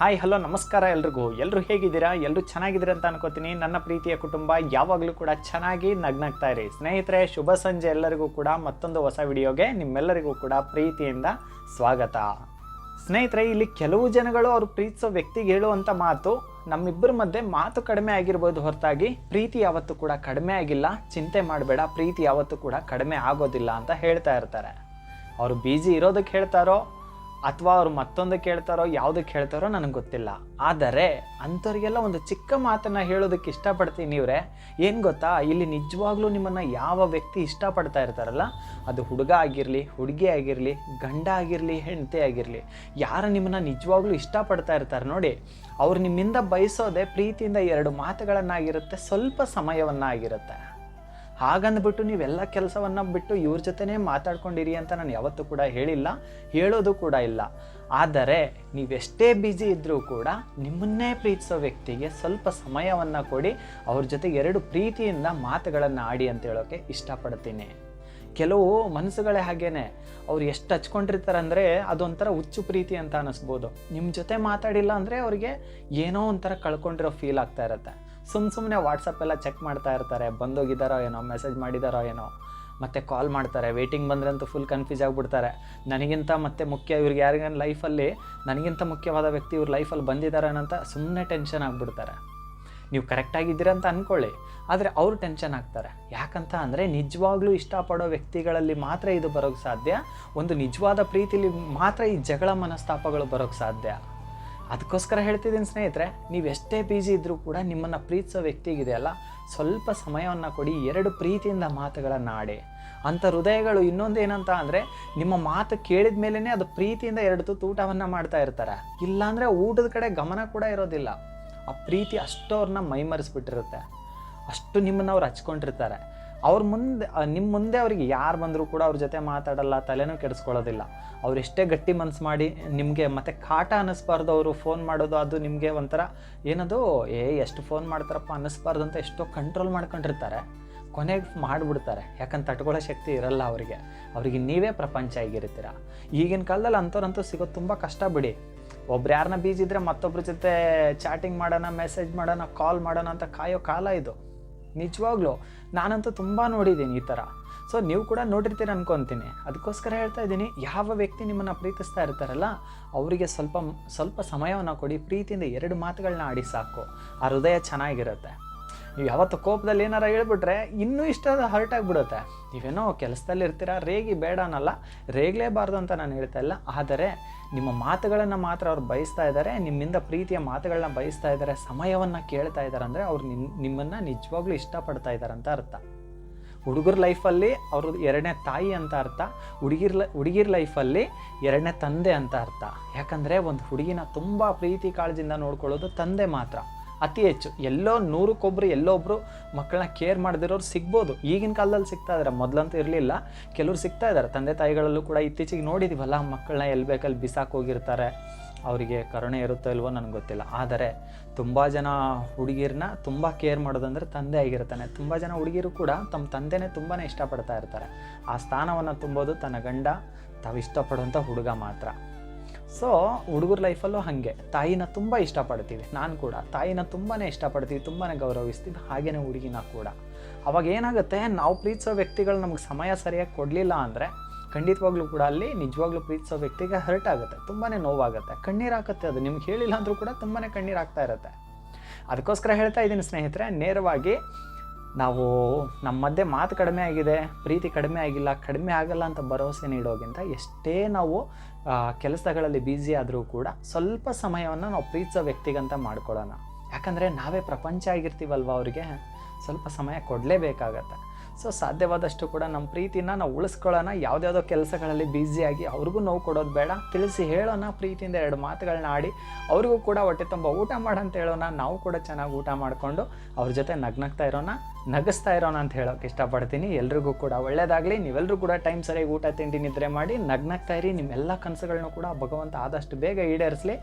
Hi hello ನಮಸ್ಕಾರ ಎಲ್ರಿಗೂ. ಎಲ್ಲರೂ ಹೇಗಿದ್ದೀರಾ? ಎಲ್ಲರೂ ಚೆನ್ನಾಗಿದ್ದೀರಾ ಅಂತ ಅನ್ಕೋತೀನಿ. ನನ್ನ ಪ್ರೀತಿಯ ಕುಟುಂಬ ಯಾವಾಗಲೂ ಕೂಡ ಚೆನ್ನಾಗಿ ನಗ್ನಾಗ್ತಾ ಇರಿ. ಸ್ನೇಹಿತರೆ, ಶುಭ ಸಂಜೆ ಎಲ್ಲರಿಗೂ ಕೂಡ ಮತ್ತೊಂದು ಹೊಸ ವಿಡಿಯೋಗೆ ನಿಮ್ಮೆಲ್ಲರಿಗೂ ಕೂಡ ಪ್ರೀತಿಯಿಂದ ಸ್ವಾಗತ. ಸ್ನೇಹಿತರೆ, ಇಲ್ಲಿ ಕೆಲವು ಜನಗಳು ಅವರು ಪ್ರೀತಿಸೋ ವ್ಯಕ್ತಿಗೆ ಹೇಳುವಂಥ ಮಾತು ನಮ್ಮಿಬ್ಬರ ಮಧ್ಯೆ ಮಾತು ಕಡಿಮೆ ಆಗಿರ್ಬೋದು ಹೊರತಾಗಿ ಪ್ರೀತಿ ಯಾವತ್ತೂ ಕೂಡ ಕಡಿಮೆ ಆಗಿಲ್ಲ. ಚಿಂತೆ ಮಾಡಬೇಡ, ಪ್ರೀತಿ ಯಾವತ್ತೂ ಕೂಡ ಕಡಿಮೆ ಆಗೋದಿಲ್ಲ ಅಂತ ಹೇಳ್ತಾ ಇರ್ತಾರೆ. ಅವರು ಬ್ಯುಸಿ ಇರೋದಕ್ಕೆ ಹೇಳ್ತಾರೋ ಅಥವಾ ಅವ್ರು ಮತ್ತೊಂದಕ್ಕೆ ಹೇಳ್ತಾರೋ ಯಾವುದಕ್ಕೆ ಹೇಳ್ತಾರೋ ನನಗೆ ಗೊತ್ತಿಲ್ಲ. ಆದರೆ ಅಂಥವ್ರಿಗೆಲ್ಲ ಒಂದು ಚಿಕ್ಕ ಮಾತನ್ನು ಹೇಳೋದಕ್ಕೆ ಇಷ್ಟಪಡ್ತೀನಿ ಇವರೇ. ಏನು ಗೊತ್ತಾ? ಇಲ್ಲಿ ನಿಜವಾಗ್ಲೂ ನಿಮ್ಮನ್ನು ಯಾವ ವ್ಯಕ್ತಿ ಇಷ್ಟಪಡ್ತಾ ಇರ್ತಾರಲ್ಲ, ಅದು ಹುಡುಗ ಆಗಿರಲಿ, ಹುಡುಗಿ ಆಗಿರಲಿ, ಗಂಡ ಆಗಿರಲಿ, ಹೆಂಡತಿ ಆಗಿರಲಿ, ಯಾರು ನಿಮ್ಮನ್ನು ನಿಜವಾಗ್ಲೂ ಇಷ್ಟಪಡ್ತಾ ಇರ್ತಾರೆ ನೋಡಿ. ಅವ್ರು ನಿಮ್ಮಿಂದ ಬಯಸೋದೆ ಪ್ರೀತಿಯಿಂದ ಎರಡು ಮಾತುಗಳನ್ನಾಗಿರುತ್ತೆ, ಸ್ವಲ್ಪ ಸಮಯವನ್ನಾಗಿರುತ್ತೆ. ಹಾಗಂದ್ಬಿಟ್ಟು ನೀವೆಲ್ಲ ಕೆಲಸವನ್ನು ಬಿಟ್ಟು ಇವ್ರ ಜೊತೆನೇ ಮಾತಾಡ್ಕೊಂಡಿರಿ ಅಂತ ನಾನು ಯಾವತ್ತೂ ಕೂಡ ಹೇಳಿಲ್ಲ, ಹೇಳೋದು ಕೂಡ ಇಲ್ಲ. ಆದರೆ ನೀವೆಷ್ಟೇ ಬ್ಯುಸಿ ಇದ್ದರೂ ಕೂಡ ನಿಮ್ಮನ್ನೇ ಪ್ರೀತಿಸೋ ವ್ಯಕ್ತಿಗೆ ಸ್ವಲ್ಪ ಸಮಯವನ್ನು ಕೊಡಿ, ಅವ್ರ ಜೊತೆ ಎರಡು ಪ್ರೀತಿಯಿಂದ ಮಾತುಗಳನ್ನು ಆಡಿ ಅಂತ ಹೇಳೋಕ್ಕೆ ಇಷ್ಟಪಡ್ತೀನಿ. ಕೆಲವು ಮನಸ್ಸುಗಳೇ ಹಾಗೇನೆ, ಅವ್ರು ಎಷ್ಟು ಹಚ್ಕೊಂಡಿರ್ತಾರೆ ಅಂದರೆ ಅದೊಂಥರ ಹುಚ್ಚು ಪ್ರೀತಿ ಅಂತ ಅನ್ನಿಸ್ಬೋದು ನಿಮ್ಮ ಜೊತೆ ಮಾತಾಡಿಲ್ಲ ಅಂದರೆ ಅವ್ರಿಗೆ ಏನೋ ಒಂಥರ ಕಳ್ಕೊಂಡಿರೋ ಫೀಲ್ ಆಗ್ತಾ ಇರುತ್ತೆ. ಸುಮ್ಮ ಸುಮ್ಮನೆ ವಾಟ್ಸಪ್ ಎಲ್ಲ ಚೆಕ್ ಮಾಡ್ತಾ ಇರ್ತಾರೆ, ಬಂದೋಗಿದ್ದಾರೋ ಏನೋ ಮೆಸೇಜ್ ಮಾಡಿದಾರೋ ಏನೋ, ಮತ್ತೆ ಕಾಲ್ ಮಾಡ್ತಾರೆ ವೇಟಿಂಗ್ ಬಂದರೆ ಅಂತೂ ಫುಲ್ ಕನ್ಫ್ಯೂಸ್ ಆಗಿಬಿಡ್ತಾರೆ. ನನಗಿಂತ ಮತ್ತೆ ಮುಖ್ಯ ಇವ್ರಿಗೆ ಯಾರಿಗೇನು ಲೈಫಲ್ಲಿ ನನಗಿಂತ ಮುಖ್ಯವಾದ ವ್ಯಕ್ತಿ ಇವ್ರ ಲೈಫಲ್ಲಿ ಬಂದಿದ್ದಾರೆ ಅಂತ ಸುಮ್ಮನೆ ಟೆನ್ಷನ್ ಆಗಿಬಿಡ್ತಾರೆ. ನೀವು ಕರೆಕ್ಟಾಗಿದ್ದೀರ ಅಂತ ಅಂದ್ಕೊಳ್ಳಿ ಆದರೆ ಅವರು ಟೆನ್ಷನ್ ಆಗ್ತಾರೆ. ಯಾಕಂತ ಅಂದರೆ ನಿಜವಾಗ್ಲೂ ಇಷ್ಟಪಡೋ ವ್ಯಕ್ತಿಗಳಲ್ಲಿ ಮಾತ್ರ ಇದು ಬರೋಕ್ಕೆ ಸಾಧ್ಯ. ಒಂದು ನಿಜವಾದ ಪ್ರೀತಿಲಿ ಮಾತ್ರ ಈ ಜಗಳ ಮನಸ್ತಾಪಗಳು ಬರೋಕ್ಕೆ ಸಾಧ್ಯ. ಅದಕ್ಕೋಸ್ಕರ ಹೇಳ್ತಿದ್ದೀನಿ ಸ್ನೇಹಿತರೆ, ನೀವು ಎಷ್ಟೇ ಬ್ಯುಸಿ ಇದ್ದರೂ ಕೂಡ ನಿಮ್ಮನ್ನು ಪ್ರೀತಿಸೋ ವ್ಯಕ್ತಿಗಿದೆಯಲ್ಲ ಸ್ವಲ್ಪ ಸಮಯವನ್ನು ಕೊಡಿ, ಎರಡು ಪ್ರೀತಿಯಿಂದ ಮಾತುಗಳನ್ನು ಆಡಿ. ಅಂಥ ಹೃದಯಗಳು ಇನ್ನೊಂದು ಏನಂತ ಅಂದರೆ, ನಿಮ್ಮ ಮಾತು ಕೇಳಿದ ಮೇಲೇ ಅದು ಪ್ರೀತಿಯಿಂದ ಎರಡು ತುತ್ತು ಊಟವನ್ನು ಮಾಡ್ತಾ ಇರ್ತಾರೆ. ಇಲ್ಲಾಂದರೆ ಊಟದ ಕಡೆ ಗಮನ ಕೂಡ ಇರೋದಿಲ್ಲ. ಆ ಪ್ರೀತಿ ಅಷ್ಟು ಅವ್ರನ್ನ ಮೈಮರೆಸ್ಬಿಟ್ಟಿರುತ್ತೆ. ಅಷ್ಟು ನಿಮ್ಮನ್ನು ಅವ್ರು ಹಚ್ಕೊಂಡಿರ್ತಾರೆ. ಅವ್ರ ಮುಂದೆ ನಿಮ್ಮ ಮುಂದೆ ಅವ್ರಿಗೆ ಯಾರು ಬಂದರೂ ಕೂಡ ಅವ್ರ ಜೊತೆ ಮಾತಾಡಲ್ಲ, ತಲೆನೂ ಕೆಡಿಸ್ಕೊಳ್ಳೋದಿಲ್ಲ. ಅವ್ರು ಎಷ್ಟೇ ಗಟ್ಟಿ ಮನ್ಸು ಮಾಡಿ ನಿಮಗೆ ಮತ್ತೆ ಕಾಟ ಅನ್ನಿಸ್ಬಾರ್ದು ಅವರು ಫೋನ್ ಮಾಡೋದು, ಅದು ನಿಮಗೆ ಒಂಥರ ಏನದು, ಏ, ಎಷ್ಟು ಫೋನ್ ಮಾಡ್ತಾರಪ್ಪ ಅನ್ನಿಸ್ಬಾರ್ದು ಅಂತ ಎಷ್ಟೋ ಕಂಟ್ರೋಲ್ ಮಾಡ್ಕೊಂಡಿರ್ತಾರೆ. ಕೊನೆಗೆ ಮಾಡಿಬಿಡ್ತಾರೆ. ಯಾಕಂದ್ರೆ ತಟ್ಕೊಳ್ಳೋ ಶಕ್ತಿ ಇರಲ್ಲ ಅವರಿಗೆ. ಅವ್ರಿಗೆ ನೀವೇ ಪ್ರಪಂಚ ಆಗಿರ್ತೀರ. ಈಗಿನ ಕಾಲದಲ್ಲಿ ಅಂಥವ್ರಂತೂ ಸಿಗೋದು ತುಂಬ ಕಷ್ಟ ಬಿಡಿ. ಒಬ್ರು ಯಾರನ್ನ ಬೀಜಿದ್ರೆ ಇದ್ರೆ ಮತ್ತೊಬ್ರ ಜೊತೆ ಚಾಟಿಂಗ್ ಮಾಡೋಣ ಮೆಸೇಜ್ ಮಾಡೋಣ ಕಾಲ್ ಮಾಡೋಣ ಅಂತ ಕಾಯೋ ಕಾಲ ಇದು. ನಿಜವಾಗ್ಲೂ ನಾನಂತೂ ತುಂಬ ನೋಡಿದ್ದೀನಿ ಈ ಥರ ಸೊ ನೀವು ಕೂಡ ನೋಡಿರ್ತೀರ ಅನ್ಕೊತೀನಿ. ಅದಕ್ಕೋಸ್ಕರ ಹೇಳ್ತಾ ಇದ್ದೀನಿ, ಯಾವ ವ್ಯಕ್ತಿ ನಿಮ್ಮನ್ನು ಪ್ರೀತಿಸ್ತಾ ಇರ್ತಾರಲ್ಲ, ಅವರಿಗೆ ಸ್ವಲ್ಪ ಸ್ವಲ್ಪ ಸಮಯವನ್ನು ಕೊಡಿ, ಪ್ರೀತಿಯಿಂದ ಎರಡು ಮಾತುಗಳನ್ನ ಆಡಿ ಸಾಕು. ಆ ಹೃದಯ ಚೆನ್ನಾಗಿರುತ್ತೆ. ನೀವು ಯಾವತ್ತು ಕೋಪದಲ್ಲಿ ಏನಾರ ಹೇಳ್ಬಿಟ್ರೆ ಇನ್ನೂ ಇಷ್ಟ ಹರ್ಟ್ ಆಗಿಬಿಡುತ್ತೆ. ನೀವೇನೋ ಕೆಲಸದಲ್ಲಿ ಇರ್ತೀರ, ರೇಗಿ ಬೇಡ ಅನ್ನಲ್ಲ, ರೇಗಲೇಬಾರ್ದು ಅಂತ ನಾನು ಹೇಳ್ತಾ ಇಲ್ಲ. ಆದರೆ ನಿಮ್ಮ ಮಾತುಗಳನ್ನು ಮಾತ್ರ ಅವ್ರು ಬಯಸ್ತಾ ಇದ್ದಾರೆ, ನಿಮ್ಮಿಂದ ಪ್ರೀತಿಯ ಮಾತುಗಳನ್ನ ಬಯಸ್ತಾ ಇದ್ದಾರೆ, ಸಮಯವನ್ನು ಕೇಳ್ತಾ ಇದ್ದಾರೆ ಅಂದರೆ ಅವ್ರು ನಿಮ್, ನಿಮ್ಮನ್ನು ನಿಜವಾಗ್ಲೂ ಇಷ್ಟಪಡ್ತಾ ಇದ್ದಾರೆ ಅಂತ ಅರ್ಥ. ಹುಡುಗರ ಲೈಫಲ್ಲಿ ಅವರು ಎರಡನೇ ತಾಯಿ ಅಂತ ಅರ್ಥ, ಹುಡುಗಿರ್ ಹುಡುಗಿರ್ ಲೈಫಲ್ಲಿ ಎರಡನೇ ತಂದೆ ಅಂತ ಅರ್ಥ. ಯಾಕಂದರೆ ಒಂದು ಹುಡುಗಿನ ತುಂಬ ಪ್ರೀತಿ ಕಾಳಜಿಯಿಂದ ನೋಡ್ಕೊಳ್ಳೋದು ತಂದೆ ಮಾತ್ರ. ಅತಿ ಹೆಚ್ಚು. ಎಲ್ಲೋ ನೂರಕ್ಕೊಬ್ರು, ಎಲ್ಲೋ ಒಬ್ಬರು ಮಕ್ಕಳನ್ನ ಕೇರ್ ಮಾಡದಿರೋರು ಸಿಗ್ಬೋದು. ಈಗಿನ ಕಾಲದಲ್ಲಿ ಸಿಗ್ತಾ ಇದ್ದಾರೆ ಮೊದಲಂತೂ ಇರಲಿಲ್ಲ. ಕೆಲವ್ರು ಸಿಗ್ತಾ ಇದ್ದಾರೆ ತಂದೆ ತಾಯಿಗಳಲ್ಲೂ ಕೂಡ ಇತ್ತೀಚೆಗೆ ನೋಡಿದೀವಲ್ಲ, ಮಕ್ಕಳನ್ನ ಎಲ್ಲಿ ಬೇಕಲ್ಲಿ ಬಿಸಾಕ್ ಹೋಗಿರ್ತಾರೆ. ಅವರಿಗೆ ಕರುಣೆ ಇರುತ್ತೋ ಇಲ್ವೋ ನನಗೆ ಗೊತ್ತಿಲ್ಲ. ಆದರೆ ತುಂಬ ಜನ ಹುಡುಗಿರನ್ನ ತುಂಬ ಕೇರ್ ಮಾಡೋದಂದ್ರೆ ತಂದೆ ಆಗಿರ್ತಾನೆ. ತುಂಬ ಜನ ಹುಡುಗಿರು ಕೂಡ ತಮ್ಮ ತಂದೆನೇ ತುಂಬಾ ಇಷ್ಟಪಡ್ತಾ ಇರ್ತಾರೆ. ಆ ಸ್ಥಾನವನ್ನು ತುಂಬೋದು ತನ್ನ ಗಂಡ. ತಾವು ಇಷ್ಟಪಡುವಂಥ ಹುಡುಗ ಮಾತ್ರ. ಸೊ ಹುಡುಗರ ಲೈಫಲ್ಲೂ ಹಾಗೆ. ತಾಯಿನ ತುಂಬ ಇಷ್ಟಪಡ್ತೀವಿ. ನಾನು ಕೂಡ. ತಾಯಿನ ತುಂಬಾ ಇಷ್ಟಪಡ್ತೀವಿ ತುಂಬಾ ಗೌರವಿಸ್ತೀವಿ. ಹಾಗೆಯೇ ಹುಡುಗಿನ ಕೂಡ. ಅವಾಗ ಏನಾಗುತ್ತೆ, ನಾವು ಪ್ರೀತಿಸೋ ವ್ಯಕ್ತಿಗಳು ನಮ್ಗೆ ಸಮಯ ಸರಿಯಾಗಿ ಕೊಡಲಿಲ್ಲ ಅಂದರೆ ಖಂಡಿತವಾಗ್ಲೂ ಕೂಡ ಅಲ್ಲಿ ನಿಜವಾಗ್ಲೂ ಪ್ರೀತಿಸೋ ವ್ಯಕ್ತಿಗೆ ಹರ್ಟ್ ಆಗುತ್ತೆ. ತುಂಬಾ ನೋವಾಗುತ್ತೆ. ಕಣ್ಣೀರು ಹಾಕುತ್ತೆ ಅದು. ನಿಮ್ಗೆ ಹೇಳಿಲ್ಲ ಅಂದರೂ ಕೂಡ ತುಂಬಾ ಕಣ್ಣೀರು ಆಗ್ತಾ ಇರುತ್ತೆ. ಅದಕ್ಕೋಸ್ಕರ ಹೇಳ್ತಾ ಇದ್ದೀನಿ ಸ್ನೇಹಿತರೆ, ನೇರವಾಗಿ ನಾವು ನಮ್ಮ ಮಧ್ಯೆ ಮಾತು ಕಡಿಮೆ ಆಗಿದೆ, ಪ್ರೀತಿ ಕಡಿಮೆ ಆಗಿಲ್ಲ, ಕಡಿಮೆ ಆಗಲ್ಲ ಅಂತ ಭರವಸೆ ನೀಡೋಗಿಂತ ಎಷ್ಟೇ ನಾವು ಕೆಲಸಗಳಲ್ಲಿ ಬ್ಯುಸಿ ಆದರೂ ಕೂಡ ಸ್ವಲ್ಪ ಸಮಯವನ್ನು ನಾವು ಪ್ರೀತಿಸೋ ವ್ಯಕ್ತಿಗಂತ ಮಾಡ್ಕೊಳ್ಳೋಣ. ಯಾಕಂದರೆ ನಾವೇ ಪ್ರಪಂಚ ಆಗಿರ್ತೀವಲ್ವ ಅವರಿಗೆ? ಸ್ವಲ್ಪ ಸಮಯ ಕೊಡಲೇಬೇಕಾಗತ್ತೆ. ಸೊ ಸಾಧ್ಯವಾದಷ್ಟು ಕೂಡ ನಮ್ಮ ಪ್ರೀತಿನ ನಾವು ಉಳಿಸ್ಕೊಳ್ಳೋಣ. ಯಾವುದ್ಯಾವುದೋ ಕೆಲಸಗಳಲ್ಲಿ ಬ್ಯುಸಿಯಾಗಿ ಅವ್ರಿಗೂ ನೋವು ಕೊಡೋದು ಬೇಡ. ತಿಳಿಸಿ ಹೇಳೋಣ ಪ್ರೀತಿಯಿಂದ ಎರಡು ಮಾತುಗಳನ್ನ ಆಡಿ. ಅವ್ರಿಗೂ ಕೂಡ ಹೊಟ್ಟೆ ತುಂಬ ಊಟ ಮಾಡಂತ ಹೇಳೋಣ. ನಾವು ಕೂಡ ಚೆನ್ನಾಗಿ ಊಟ ಮಾಡಿಕೊಂಡು ಅವ್ರ ಜೊತೆ ನಗ್ನಗ್ತಾ ಇರೋಣ. ನಗಿಸ್ತಾ ಇರೋಣ ಅಂತ ಹೇಳೋಕೆ ಇಷ್ಟಪಡ್ತೀನಿ. ಎಲ್ರಿಗೂ ಕೂಡ ಒಳ್ಳೇದಾಗಲಿ. ನೀವೆಲ್ಲರೂ ಕೂಡ ಟೈಮ್ ಸರಿಯಾಗಿ ಊಟ ತಿಂಡಿ ನಿದ್ರೆ ಮಾಡಿ. ನಗ್ನಗ್ತಾ ಇರಿ. ನಿಮ್ಮೆಲ್ಲ ಕನಸುಗಳನ್ನೂ ಕೂಡ ಭಗವಂತ ಆದಷ್ಟು ಬೇಗ ಈಡೇರಿಸಲಿ.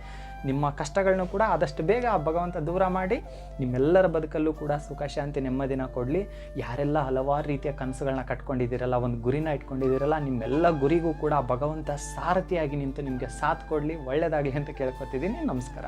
ನಿಮ್ಮ ಕಷ್ಟಗಳನ್ನೂ ಕೂಡ ಆದಷ್ಟು ಬೇಗ ಆ ಭಗವಂತ ದೂರ ಮಾಡಿ. ನಿಮ್ಮೆಲ್ಲರ ಬದುಕಲ್ಲೂ ಕೂಡ ಸುಖ, ಶಾಂತಿ, ನೆಮ್ಮದಿನ ಕೊಡಲಿ. ಯಾರೆಲ್ಲ ಹಲವಾರು ರೀತಿಯ ಕನಸುಗಳನ್ನ ಕಟ್ಕೊಂಡಿದ್ದೀರಲ್ಲ, ಒಂದು ಗುರಿನ ಇಟ್ಕೊಂಡಿದ್ದೀರಲ್ಲ, ನಿಮ್ಮೆಲ್ಲ ಗುರಿಗೂ ಕೂಡ ಭಗವಂತ ಸಾರಥಿಯಾಗಿ ನಿಂತು ನಿಮಗೆ ಸಾಥ್ ಕೊಡಲಿ ಒಳ್ಳೆಯದಾಗಲಿ ಅಂತ ಕೇಳ್ಕೊತಿದ್ದೀನಿ. ನಮಸ್ಕಾರ.